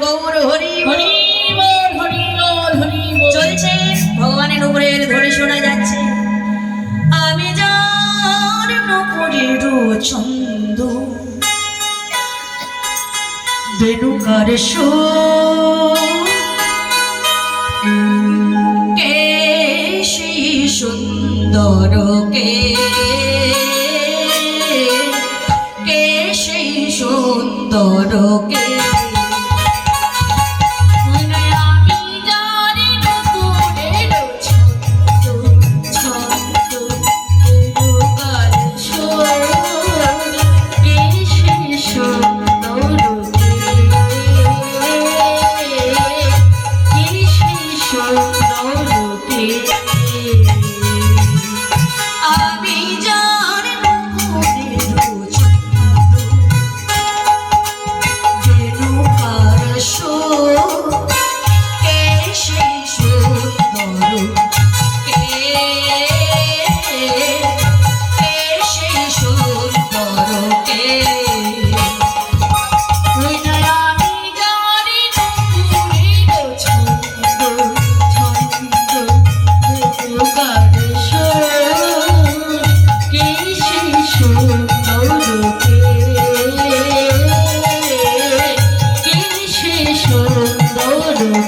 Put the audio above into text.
গৌর হরি বল। চলছে ভগবানের উপরের ধরে শোনা যাচ্ছে। আমি যার নকরের ছন্দ বেনুকার কে সেই সুন্দর কে কে সেই সুন্দর কে। রূপে Oh, do